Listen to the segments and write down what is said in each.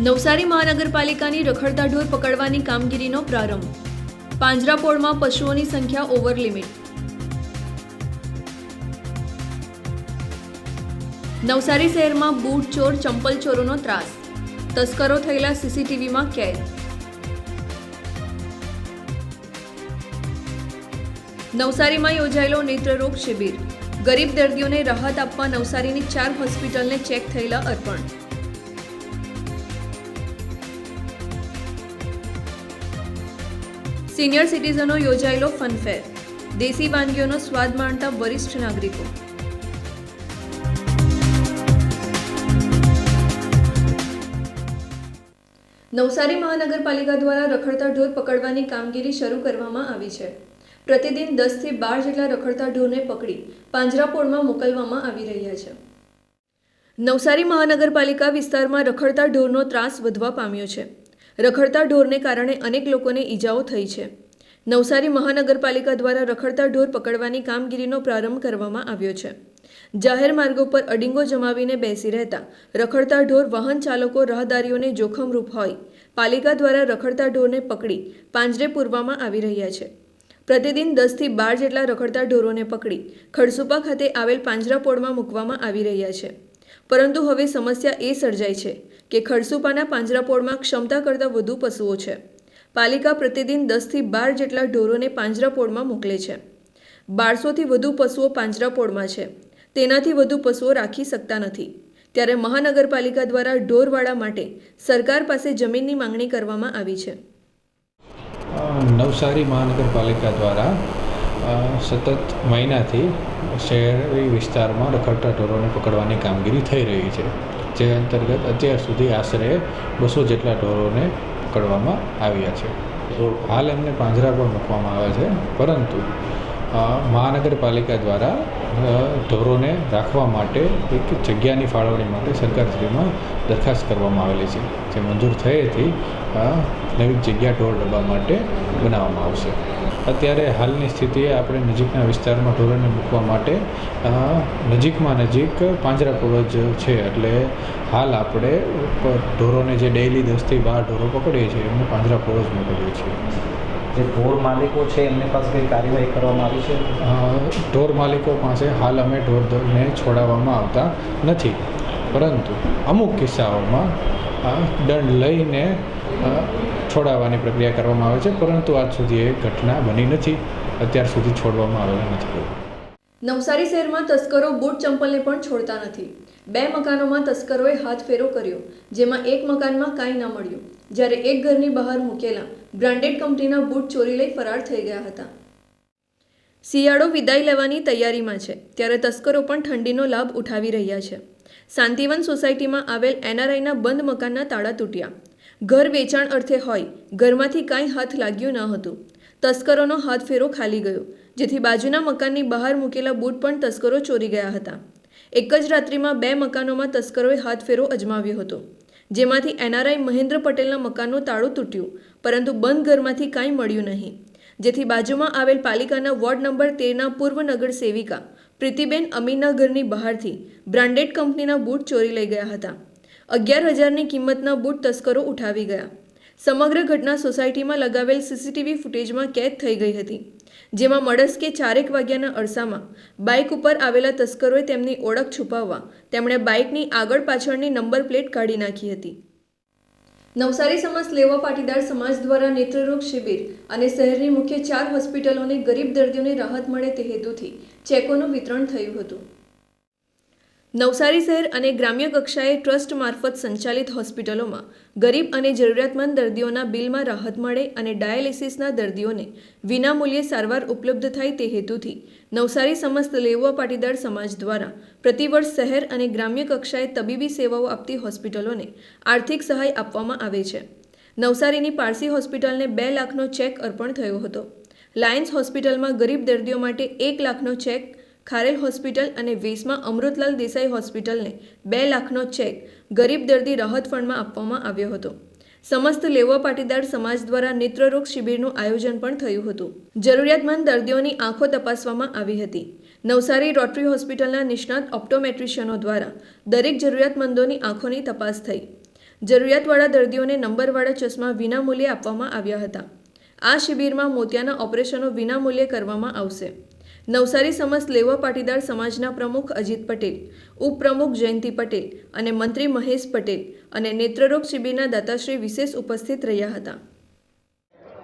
નવસારી મહાનગરપાલિકાની રખડતા ઢોર પકડવાની કામગીરીનો પ્રારંભ. પાંજરાપોળમાં પશુઓની સંખ્યા ઓવર લિમિટ. નવસારી શહેરમાં બૂટ ચોર, ચંપલ ચોરોનો ત્રાસ. તસ્કરો થયેલા સીસીટીવીમાં કેદ. નવસારીમાં યોજાયેલો નેત્રરોગ શિબિર. ગરીબ દર્દીઓને રાહત આપવા નવસારીની ચાર હોસ્પિટલને ચેક થયેલા અર્પણ. સિનિયર સિટીઝનો યોજાયેલો ફનફેર દેશી વાનગીઓનો સ્વાદ માણતા વરિષ્ઠ નાગરિકો. નવસારી મહાનગરપાલિકા દ્વારા રખડતા ઢોર પકડવાની કામગીરી શરૂ કરવામાં આવી છે. પ્રતિદિન દસથી બાર જેટલા રખડતા ઢોરને પકડી પાંજરાપોળમાં મોકલવામાં આવી રહ્યા છે. નવસારી મહાનગરપાલિકા વિસ્તારમાં રખડતા ઢોરનો ત્રાસ વધવા પામ્યો છે. રખડતા ઢોરને કારણે અનેક લોકોને ઈજાઓ થઈ છે. નવસારી મહાનગરપાલિકા દ્વારા રખડતા ઢોર પકડવાની કામગીરીનો પ્રારંભ કરવામાં આવ્યો છે. જાહેર માર્ગો પર અડિંગો જમાવીને બેસી રહેતા રખડતા ઢોર વાહન ચાલકો રાહદારીઓને જોખમરૂપ હોય. પાલિકા દ્વારા રખડતા ઢોરને પકડી પાંજરે પૂરવામાં આવી રહ્યા છે. પ્રતિદિન દસથી બાર જેટલા રખડતા ઢોરોને પકડી ખડસુપા ખાતે આવેલ પાંજરાપોળમાં મૂકવામાં આવી રહ્યા છે. પરંતુ હવે સમસ્યા એ સર્જાઈ છે કે ખડસુપાના પાંજરાપોળમાં ક્ષમતા કરતાં વધુ પશુઓ છે. પાલિકા પ્રતિદિન દસથી બાર જેટલા ઢોરોને પાંજરાપોળમાં મોકલે છે. બારસોથી વધુ પશુઓ પાંજરાપોળમાં છે. તેનાથી વધુ પશુઓ રાખી શકતા નથી. ત્યારે મહાનગરપાલિકા દ્વારા ઢોરવાડા માટે સરકાર પાસે જમીનની માંગણી કરવામાં આવી છે. નવસારી મહાનગરપાલિકા દ્વારા સતત મહિનાથી શહેરી વિસ્તારમાં રખડતા ઢોરોને પકડવાની કામગીરી થઈ રહી છે, જે અંતર્ગત અત્યાર સુધી આશરે બસો જેટલા ઢોરોને પકડવામાં આવ્યા છે. હાલ એમને પાંજરા પર મૂકવામાં આવે છે, પરંતુ મહાનગરપાલિકા દ્વારા ઢોરોને રાખવા માટે એક જગ્યાની ફાળવણી માટે સરકારશ્રીમાં દરખાસ્ત કરવામાં આવેલી છે. જે મંજૂર થઈ હતી નવી જગ્યા ઢોર ડબ્બા માટે બનાવવામાં આવશે. અત્યારે હાલની સ્થિતિએ આપણે નજીકના વિસ્તારમાં ઢોરોને મૂકવા માટે નજીકમાં નજીક પાંજરાપોળ જ છે. એટલે હાલ આપણે ઢોરોને જે ડેઇલી દસથી બાર ઢોરો પકડીએ છીએ, એમને પાંજરાપોળ જ મોકલીએ છીએ. જે ઢોર માલિકો છે એમની પાસે કંઈ કાર્યવાહી કરવામાં આવી છે? ઢોર માલિકો પાસે હાલ અમે ઢોરને છોડાવવામાં આવતા નથી. પરંતુ અમુક કિસ્સાઓમાં દંડ લઈને છોડાવવાની પ્રક્રિયા કરવામાં આવે છે પરંતુ આજ સુધી એ ઘટના બની નથી. અત્યાર સુધી છોડવામાં આવેલા નથી નવસારી શહેરમાં તસ્કરો બૂટ ચંપલને પણ છોડતા નથી. બે મકાનોમાં તસ્કરોએ હાથ ફેરો કર્યો જેમાં એક મકાનમાં કાંઈ ન મળ્યું. જ્યારે એક ઘરની બહાર મૂકેલા બ્રાન્ડેડ કંપનીના બૂટ ચોરી લઈ ફરાર થઈ ગયા હતા. શિયાળો વિદાય લેવાની તૈયારીમાં છે, ત્યારે તસ્કરો પણ ઠંડીનો લાભ ઉઠાવી રહ્યા છે. શાંતિવન સોસાયટીમાં આવેલ એનઆરઆઈના બંધ મકાનના તાળા તૂટ્યા. ઘર વેચાણ અર્થે હોય, ઘરમાંથી કાંઈ હાથ લાગ્યું ન હતું. તસ્કરોનો હાથ ફેરો ખાલી ગયો, જેથી બાજુના મકાનની બહાર મૂકેલા બૂટ પણ તસ્કરો ચોરી ગયા હતા. એક જ રાત્રિમાં બે મકાનોમાં તસ્કરોએ હાથ ફેરો અજમાવ્યો હતો. જેમાંથી એનઆરઆઈ મહેન્દ્ર પટેલના મકાનનું તાળું તૂટ્યું, પરંતુ બંધ ઘરમાંથી કાંઈ મળ્યું નહીં. જેથી બાજુમાં આવેલ પાલિકાના વોર્ડ નંબર તેરના પૂર્વ નગર સેવિકા પ્રીતિબેન અમીના ઘરની બહારથી બ્રાન્ડેડ કંપનીના બૂટ ચોરી લઈ ગયા હતા. અગિયાર હજારની કિંમતના બૂટ તસ્કરો ઉઠાવી ગયા. સમગ્ર ઘટના સોસાયટીમાં લગાવેલ સીસીટીવી ફૂટેજમાં કેદ થઈ ગઈ હતી. જેમાં મડસ્કે ચારેક વાગ્યાના અરસામાં બાઇક ઉપર આવેલા તસ્કરોએ તેમની ઓળખ છુપાવવા તેમણે બાઇકની આગળ પાછળની નંબર પ્લેટ કાઢી નાખી હતી. નવસારી સમાજ લેવા પાટીદાર સમાજ દ્વારા નેત્રરોગ શિબિર અને શહેરની મુખ્ય ચાર હોસ્પિટલોને ગરીબ દર્દીઓને રાહત મળે તે હેતુથી ચેકોનું વિતરણ થયું હતું. નવસારી શહેર અને ગ્રામ્ય કક્ષાએ ટ્રસ્ટ મારફત સંચાલિત હોસ્પિટલોમાં ગરીબ અને જરૂરિયાતમંદ દર્દીઓના બિલમાં રાહત મળે અને ડાયાલિસિસના દર્દીઓને વિનામૂલ્યે સારવાર ઉપલબ્ધ થાય તે હેતુથી નવસારી સમસ્ત લેવા પાટીદાર સમાજ દ્વારા પ્રતિવર્ષ શહેર અને ગ્રામ્ય કક્ષાએ તબીબી સેવાઓ આપતી હોસ્પિટલોને આર્થિક સહાય આપવામાં આવે છે. નવસારીની પારસી હોસ્પિટલને બે લાખનો ચેક અર્પણ થયો હતો. લાયન્સ હોસ્પિટલમાં ગરીબ દર્દીઓ માટે એક લાખનો ચેક ખારેલ હોસ્પિટલ અને વેસમાં અમૃતલાલ દેસાઈ હોસ્પિટલને બે લાખનો ચેક ગરીબ દર્દી રાહત ફંડમાં આપવામાં આવ્યો હતો. સમસ્ત લેવા પાટીદાર સમાજ દ્વારા નેત્રરોગ શિબિરનું આયોજન પણ થયું હતું. જરૂરિયાતમંદ દર્દીઓની આંખો તપાસવામાં આવી હતી. નવસારી રોટરી હોસ્પિટલના નિષ્ણાત ઓપ્ટોમેટ્રિશિયનો દ્વારા દરેક જરૂરિયાતમંદોની આંખોની તપાસ થઈ. જરૂરિયાતવાળા દર્દીઓને નંબરવાળા ચશ્મા વિનામૂલ્યે આપવામાં આવ્યા હતા. આ શિબિરમાં મોતિયાના ઓપરેશનો વિનામૂલ્યે કરવામાં આવશે. નવસારી સમસ્ત લેવા પાટીદાર સમાજના પ્રમુખ અજીત પટેલ, ઉપપ્રમુખ જયંતિ પટેલ અને મંત્રી મહેશ પટેલ અને નેત્રરોગ શિબિરના દાતાશ્રી વિશેષ ઉપસ્થિત રહ્યા હતા.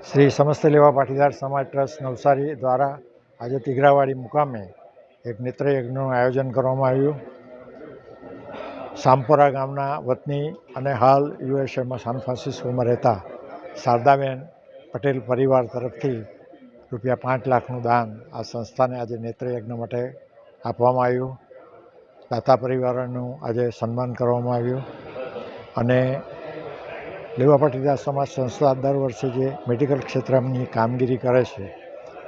શ્રી સમસ્ત લેવા પાટીદાર સમાજ ટ્રસ્ટ નવસારી દ્વારા આજે તિગરાવાડી મુકામે એક નેત્રયજ્ઞનું આયોજન કરવામાં આવ્યું. સામપોરા ગામના વતની અને હાલ યુએસએમાં સાન ફ્રાન્સિસ્કોમાં રહેતા શારદાબેન પટેલ પરિવાર તરફથી રૂપિયા પાંચ લાખનું દાન આ સંસ્થાને આજે નેત્રયજ્ઞ માટે આપવામાં આવ્યું. દાતા પરિવારનું આજે સન્માન કરવામાં આવ્યું. અને લેવા પાટીદાર સમાજ સંસ્થા દર વર્ષે જે મેડિકલ ક્ષેત્રની કામગીરી કરે છે,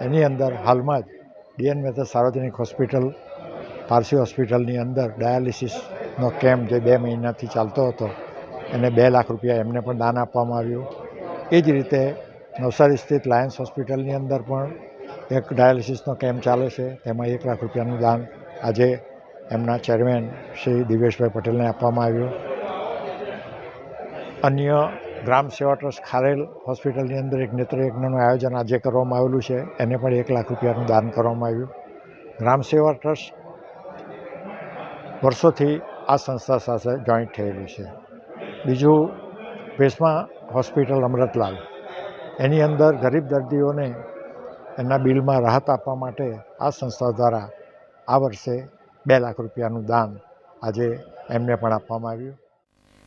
એની અંદર હાલમાં જ ડીએન મહેતા સાર્વજનિક હોસ્પિટલ, પારસી હોસ્પિટલની અંદર ડાયાલિસિસનો કેમ્પ જે બે મહિનાથી ચાલતો હતો, એને બે લાખ રૂપિયા એમને પણ દાન આપવામાં આવ્યું. એ જ રીતે નવસારી સ્થિત લાયન્સ હોસ્પિટલની અંદર પણ એક ડાયાલિસિસનો કેમ્પ ચાલે છે. તેમાં એક લાખ રૂપિયાનું દાન આજે એમના ચેરમેન શ્રી દિવેશભાઈ પટેલને આપવામાં આવ્યું. અન્ય ગ્રામ સેવા ટ્રસ્ટ ખારેલ હોસ્પિટલની અંદર એક નેત્રયજ્ઞનું આયોજન આજે કરવામાં આવેલું છે. એને પણ એક લાખ રૂપિયાનું દાન કરવામાં આવ્યું. ગ્રામ સેવા ટ્રસ્ટ વર્ષોથી આ સંસ્થા સાથે જોઈન્ટ થયેલું છે. બીજું ભેસમાં હોસ્પિટલ અમૃતલાલ એની અંદર ગરીબ દર્દીઓને એના બિલમાં રાહત આપવા માટે આ સંસ્થા દ્વારા આ વર્ષે બે લાખ રૂપિયાનું દાન આજે એમને પણ આપવામાં આવ્યું.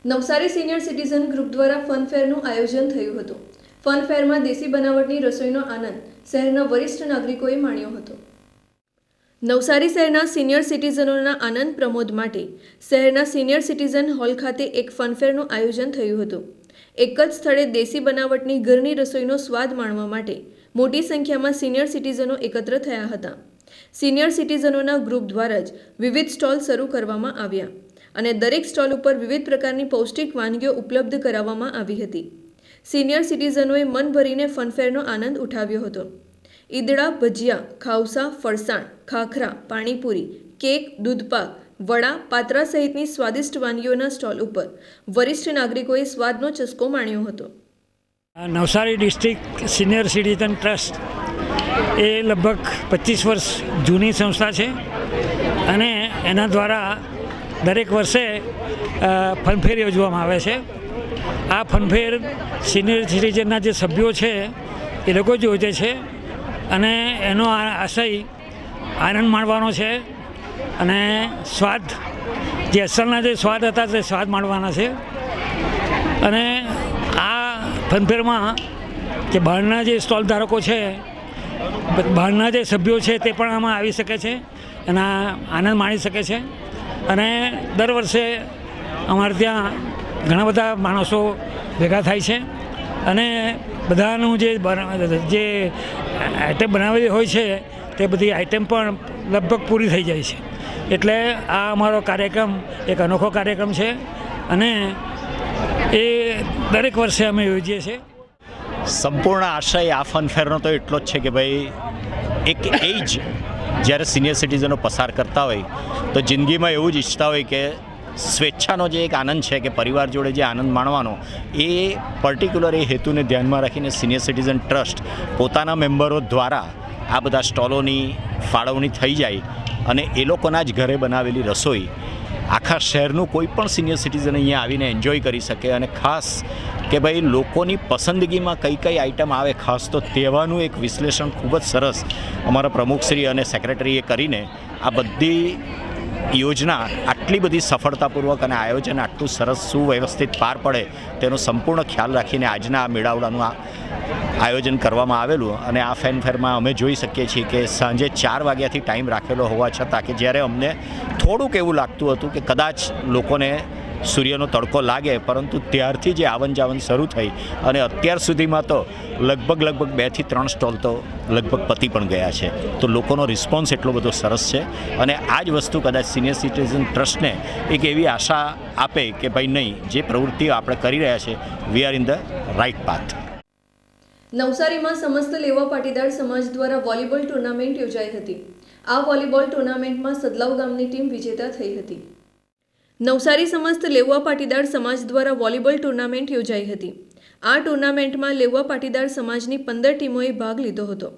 નવસારી સિનિયર સિટીઝન ગ્રુપ દ્વારા ફનફેરનું આયોજન થયું હતું. ફનફેરમાં દેશી બનાવટની રસોઈનો આનંદ શહેરના વરિષ્ઠ નાગરિકોએ માણ્યો હતો. નવસારી શહેરના સિનિયર સિટીઝનોના આનંદ પ્રમોદ માટે શહેરના સિનિયર સિટીઝન હોલ ખાતે એક ફનફેરનું આયોજન થયું હતું. એક જ સ્થળે દેશી બનાવટની ઘરની રસોઈનો સ્વાદ માણવા માટે મોટી સંખ્યામાં સિનિયર સિટીઝનો એકત્ર થયા હતા. સિનિયર સિટીઝનોના ગ્રુપ દ્વારા જ વિવિધ સ્ટોલ શરૂ કરવામાં આવ્યા અને દરેક સ્ટોલ ઉપર વિવિધ પ્રકારની પૌષ્ટિક વાનગીઓ ઉપલબ્ધ કરાવવામાં આવી હતી. સિનિયર સિટીઝનોએ મન ભરીને ફનફેરનો આનંદ ઉઠાવ્યો હતો. ઈદડા, ભજીયા, ખાઉસા, ફરસાણ, ખાખરા, પાણીપુરી, કેક, દૂધપાક વડા પાત્રા સહિતની સ્વાદિષ્ટ વાનગીઓના સ્ટોલ ઉપર વરિષ્ઠ નાગરિકોએ સ્વાદનો ચસ્કો માણ્યો હતો. Navsari district senior citizen trust એ લગભગ પચીસ વર્ષ જૂની સંસ્થા છે અને એના દ્વારા દરેક વર્ષે ફનફેર યોજવામાં આવે છે. આ ફનફેર સિનિયર સિટીઝનના જે સભ્યો છે એ લોકો જ યોજે છે અને એનો આશય આનંદ માણવાનો છે. અને સ્વાદ, જે અસલના જે સ્વાદ હતા તે સ્વાદ માણવાના છે. અને આ ફનફેરમાં જે બહારના જે સ્ટોલ ધારકો છે, બહારના જે સભ્યો છે તે પણ આમાં આવી શકે છે એના આનંદ માણી શકે છે. અને દર વર્ષે અમારે ત્યાં ઘણા બધા માણસો ભેગા થાય છે અને બધાનું જે જે આઈટમ બનાવેલી હોય છે તે બધી આઈટમ પણ લગભગ પૂરી થઈ જાય છે. એટલે આ અમારો કાર્યક્રમ એક અનોખો કાર્યક્રમ છે અને એ દરેક વર્ષે અમે યોજીએ છીએ. સંપૂર્ણ આશય આ ફનફેરનો તો એટલો જ છે કે ભાઈ, એક એજ જ્યારે સિનિયર સિટીઝનો પસાર કરતા હોય, તો જિંદગીમાં એવું જ ઈચ્છતા હોય કે સ્વેચ્છાનો જે એક આનંદ છે કે પરિવાર જોડે જે આનંદ માણવાનો, એ પર્ટિક્યુલર એ હેતુને ધ્યાનમાં રાખીને સિનિયર સિટીઝન ટ્રસ્ટ પોતાના મેમ્બરો દ્વારા આ બધા સ્ટોલોની, ફાળવણી થઈ જાય અને એ લોકોના જ ઘરે બનાવેલી રસોઈ આખા શહેરનું કોઈ પણ સિનિયર સિટીઝન અહીંયા આવીને એન્જોય કરી શકે અને ખાસ કે ભાઈ લોકોની પસંદગીમાં કઈ કઈ આઈટમ આવે, ખાસ તો તેવાનું એક વિશ્લેષણ ખૂબ જ સરસ અમારા પ્રમુખશ્રી અને સેક્રેટરીએ કરીને આ બધી યોજના આટલી બધી સફળતાપૂર્વક અને આયોજન આટલું સરસ સુવ્યવસ્થિત પાર પડે તેનો સંપૂર્ણ ખ્યાલ રાખીને આજના આ મેળાવડાનું આ આયોજન કરવામાં આવેલું અને આ ફેનફેરમાં અમે જોઈ શકીએ છીએ કે સાંજે ચાર વાગ્યાથી ટાઈમ રાખેલો હોવા છતાં કે જ્યારે અમને થોડુંક એવું લાગતું હતું કે કદાચ લોકોને સૂર્યનો તડકો લાગે, પરંતુ ત્યારથી જે આવન જાવન શરૂ થઈ અને અત્યાર સુધીમાં તો લગભગ લગભગ બેથી ત્રણ સ્ટોલ તો લગભગ પતી પણ ગયા છે. તો લોકોનો રિસ્પોન્સ એટલો બધો સરસ છે અને આ જ વસ્તુ કદાચ સિનિયર સિટીઝન ટ્રસ્ટને એક એવી આશા આપે કે ભાઈ નહીં, જે પ્રવૃત્તિઓ આપણે કરી રહ્યા છે we are in the right path નવસારીમાં સમસ્ત લેવા પાટીદાર સમાજ દ્વારા વોલીબોલ ટુર્નામેન્ટ યોજાઈ હતી. આ વોલીબોલ ટુર્નામેન્ટમાં સદલાવ ગામની ટીમ વિજેતા થઈ હતી. નવસારી સમસ્ત લેવા પાટીદાર સમાજ દ્વારા વોલીબોલ ટુર્નામેન્ટ યોજાઈ હતી. આ ટુર્નામેન્ટમાં લેવા પાટીદાર સમાજની પંદર ટીમોએ ભાગ લીધો હતો.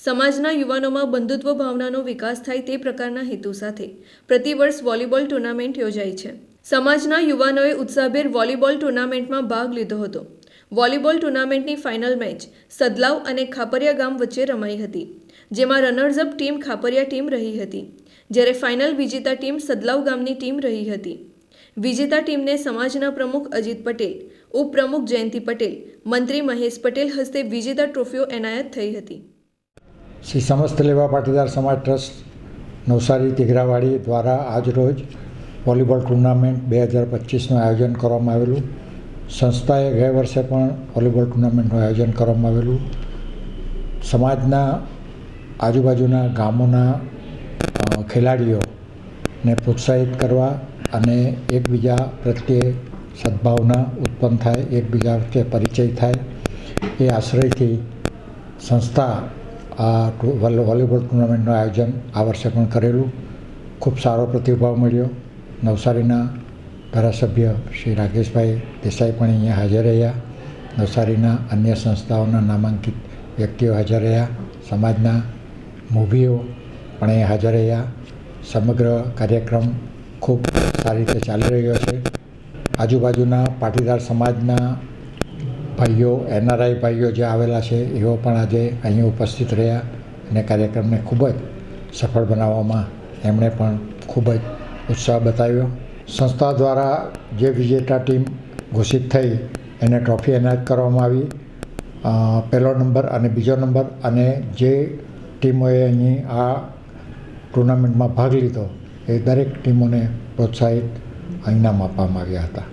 સમાજના યુવાનોમાં બંધુત્વ ભાવનાનો વિકાસ થાય તે પ્રકારના હેતુ સાથે પ્રતિવર્ષ વોલીબોલ ટુર્નામેન્ટ યોજાય છે. સમાજના યુવાનોએ ઉત્સાહભેર વોલીબોલ ટુર્નામેન્ટમાં ભાગ લીધો હતો. વોલીબોલ ટુર્નામેન્ટની ફાઇનલ મેચ સદલાવ અને ખાપરિયા ગામ વચ્ચે રમાઈ હતી. જેમાં રનર્સઅપ ટીમ ખાપરિયા ટીમ રહી હતી, જ્યારે ફાઇનલ વિજેતા ટીમ સદલાવ ગામની ટીમ રહી હતી. વિજેતા ટીમને સમાજના પ્રમુખ અજીત પટેલ, ઉપપ્રમુખ જયંતિ પટેલ, મંત્રી મહેશ પટેલ હસ્તે વિજેતા ટ્રોફીઓ એનાયત થઈ હતી. શ્રી સમસ્ત લેવા પાટીદાર સમાજ ટ્રસ્ટ નવસારી તિઘરાવાડી દ્વારા આજરોજ વોલીબોલ ટુર્નામેન્ટ બે હજાર પચીસનું આયોજન કરવામાં આવેલું. સંસ્થાએ ગયા વર્ષે પણ વોલીબોલ ટુર્નામેન્ટનું આયોજન કરવામાં આવેલું. સમાજના આજુબાજુના ગામોના ખેલાડીઓને પ્રોત્સાહિત કરવા અને એકબીજા પ્રત્યે સદભાવના ઉત્પન્ન થાય, એકબીજા પ્રત્યે પરિચય થાય, એ આશ્રયથી સંસ્થા આ વોલીબોલ ટુર્નામેન્ટનું આયોજન આ વર્ષે પણ કરેલું. ખૂબ સારો પ્રતિભાવ મળ્યો. નવસારીના ધારાસભ્ય શ્રી રાકેશભાઈ દેસાઈ પણ અહીંયા હાજર રહ્યા. નવસારીના અન્ય સંસ્થાઓના નામાંકિત વ્યક્તિઓ હાજર રહ્યા. સમાજના મૂવીઓ પણ એ હાજર રહ્યા. સમગ્ર કાર્યક્રમ ખૂબ સારી રીતે ચાલી રહ્યો છે. આજુબાજુના પાટીદાર સમાજના ભાઈઓ, એનઆરઆઈ ભાઈઓ જે આવેલા છે, એઓ પણ આજે અહીં ઉપસ્થિત રહ્યા અને કાર્યક્રમને ખૂબ જ સફળ બનાવવામાં એમણે પણ ખૂબ જ ઉત્સાહ બતાવ્યો. સંસ્થા દ્વારા જે વિજેતા ટીમ ઘોષિત થઈ, એને ટ્રોફી એનાયત કરવામાં આવી. પહેલો નંબર અને બીજો નંબર અને જે ટીમોએ અહીં આ ટુર્નામેન્ટમાં ભાગ લીધો. એ દરેક ટીમોને પ્રોત્સાહિત ઇનામ આપવામાં આવ્યા હતા.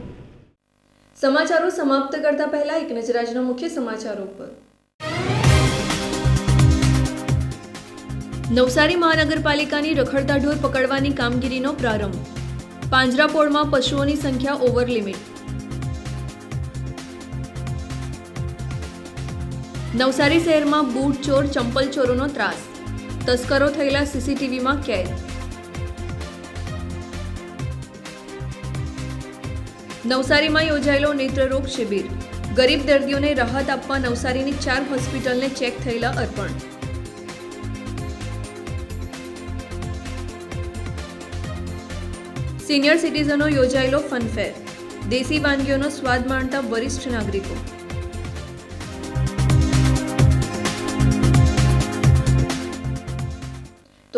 સમાચારો સમાપ્ત કરતા પહેલા એક નજર આજના મુખ્ય સમાચારો પર નવસારી મહાનગરપાલિકાની રખડતા ઢોર પકડવાની કામગીરીનો પ્રારંભ. પાંજરાપોળમાં પશુઓની સંખ્યા ઓવર લિમિટ. નવસારી શહેરમાં બૂટ ચોર, ચંપલ ચોરોનો ત્રાસ. તસ્કરો થયેલા સીસીટીવીમાં કેદ. નવસારીમાં યોજાયેલો નેત્રરોગ શિબિર. ગરીબ દર્દીઓને રાહત આપવા નવસારીની ચાર હોસ્પિટલને ચેક થયેલા અર્પણ. સિનિયર સિટીઝનો યોજાયેલો ફનફેર. દેશી વાનગીઓનો સ્વાદ માણતા વરિષ્ઠ નાગરિકો.